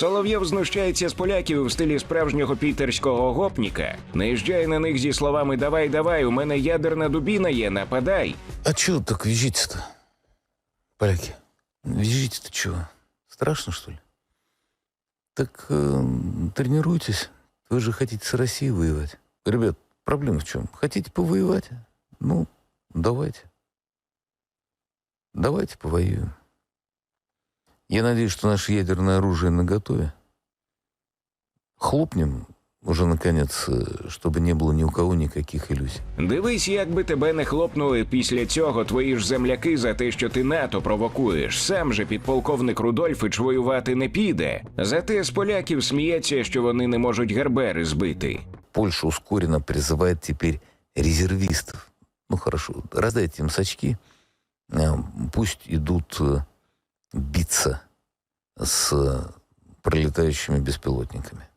Соловйов знущається з поляків в стилі справжнього пітерського гопніка, наїжджає на них зі словами Давай, давай, у мене ядерна дубіна є, нападай. А чего так визжите-то? Поляки, визжите-то чего? Страшно, что ли? Так э, тренируйтесь. Вы же хотите с Россией воевать. Ребят, проблема в чем? Хотите повоевать? Ну, давайте. Давайте повоюем. Я надеюсь, что наше ядерное оружие наготове. Хлопнем уже, наконец, э, чтобы не было ни у кого никаких иллюзий. Дивись, як би тебе не хлопнули після цього твої ж земляки за те, що ти НАТО провокуєш. Сам же підполковник Рудольфич воювати не піде. Зате з поляків сміється, що вони не можуть гербери збити. Польша ускоренно призывает теперь резервистов. Ну хорошо, раздайте им сачки, э, пусть идут э, биться с э, пролетающими беспилотниками.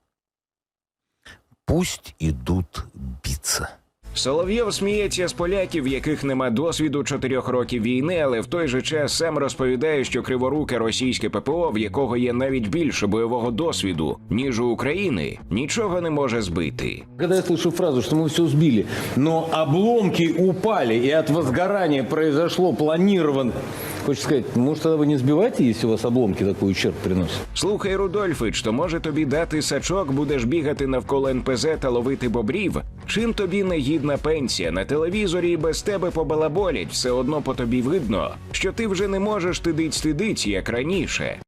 Пусть идут биться. Соловйов сміється з поляків, в яких нема досвіду чотирьох років війни, але в той же час сам розповідає, що криворуке російське ППО, в якого є навіть більше бойового досвіду ніж у України, нічого не може збити. Когда я слышу фразу, что мы все сбили, но обломки упали, и от возгорания произошло планирован... Хочется сказать, может, тогда вы не сбивайте, если у вас обломки такой ущерб приносят? Слухай, Рудольфич, то може тобі дати сачок, будеш бігати навколо НПЗ та ловити бобрів? Чим тобі не Гідна пенсія? На телевізорі і без тебе побалаболять, все одно по тобі видно, що ти вже не можеш тидить стидить, як раніше.